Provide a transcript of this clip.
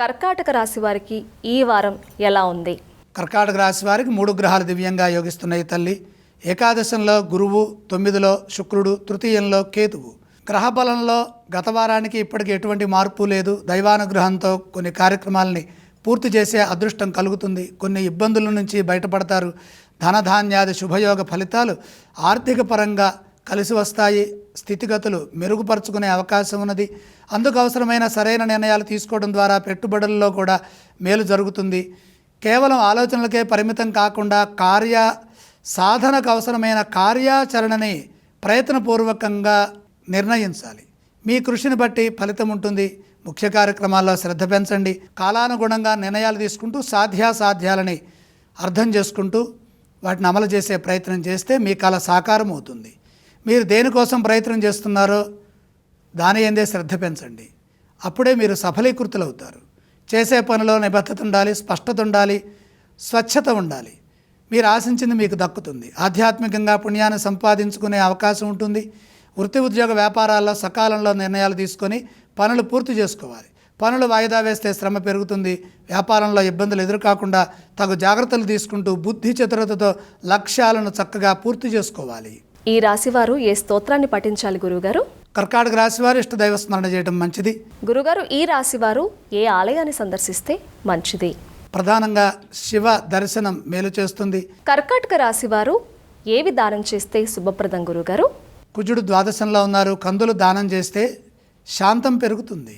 కర్కాటక రాశి వారికి ఈ వారం ఎలా ఉంది? కర్కాటక రాశి వారికి మూడు గ్రహాలు దివ్యంగా యోగిస్తున్నాయి తల్లి. ఏకాదశంలో గురువు తొమ్మిదిలో శుక్రుడు తృతీయంలో కేతువు. గ్రహ బలంలో గత వారానికి ఇప్పటికి ఎటువంటి మార్పు లేదు. దైవానుగ్రహంతో కొన్ని కార్యక్రమాలని పూర్తి చేసే అదృష్టం కలుగుతుంది. కొన్ని ఇబ్బందుల నుంచి బయటపడతారు. ధనధాన్యాది శుభయోగ ఫలితాలు ఆర్థిక పరంగా కలిసి వస్తాయి. స్థితిగతులు మెరుగుపరుచుకునే అవకాశం ఉన్నది. అందుకు అవసరమైన సరైన నిర్ణయాలు తీసుకోవడం ద్వారా పెట్టుబడుల్లో కూడా మేలు జరుగుతుంది. కేవలం ఆలోచనలకే పరిమితం కాకుండా కార్య సాధనకు అవసరమైన కార్యాచరణని ప్రయత్నపూర్వకంగా నిర్ణయించాలి. మీ కృషిని బట్టి ఫలితం ఉంటుంది. ముఖ్య కార్యక్రమాల్లో శ్రద్ధ పెంచండి. కాలానుగుణంగా నిర్ణయాలు తీసుకుంటూ సాధ్యాసాధ్యాలని అర్థం చేసుకుంటూ వాటిని అమలు చేసే ప్రయత్నం చేస్తే మీ కళ సాకారం అవుతుంది మీరు దేనికోసం ప్రయత్నం చేస్తున్నారో దాని ఎందే శ్రద్ధ పెంచండి. అప్పుడే మీరు సఫలీకృతులవుతారు. చేసే పనిలో నిబద్ధత ఉండాలి స్పష్టత ఉండాలి స్వచ్ఛత ఉండాలి. మీరు ఆశించింది మీకు దక్కుతుంది. ఆధ్యాత్మికంగా పుణ్యాన్ని సంపాదించుకునే అవకాశం ఉంటుంది. వృత్తి ఉద్యోగ వ్యాపారాల్లో సకాలంలో నిర్ణయాలు తీసుకొని పనులు పూర్తి చేసుకోవాలి. పనులు వాయిదా వేస్తే శ్రమ పెరుగుతుంది. వ్యాపారంలో ఇబ్బందులు ఎదురుకాకుండా తగు జాగ్రత్తలు తీసుకుంటూ బుద్ధి చతురతతో లక్ష్యాలను చక్కగా పూర్తి చేసుకోవాలి. ఈ రాశి వారు ఏ స్తోత్రాన్ని పఠించాలి గురుగారు కర్కాటక రాశి వారు ఇష్ట దైవ స్మరణ చేయడం మంచిది. గురుగారు ఈ రాశి వారు ఏ ఆలయాన్ని సందర్శిస్తే మంచిది? ప్రధానంగా శివ దర్శనం మేలు చేస్తుంది. కర్కాటక రాశి వారు ఏవి దానం చేస్తే శుభప్రదం గురుగారు కుజుడు ద్వాదశంలో ఉన్నారు. కందులు దానం చేస్తే శాంతం పెరుగుతుంది.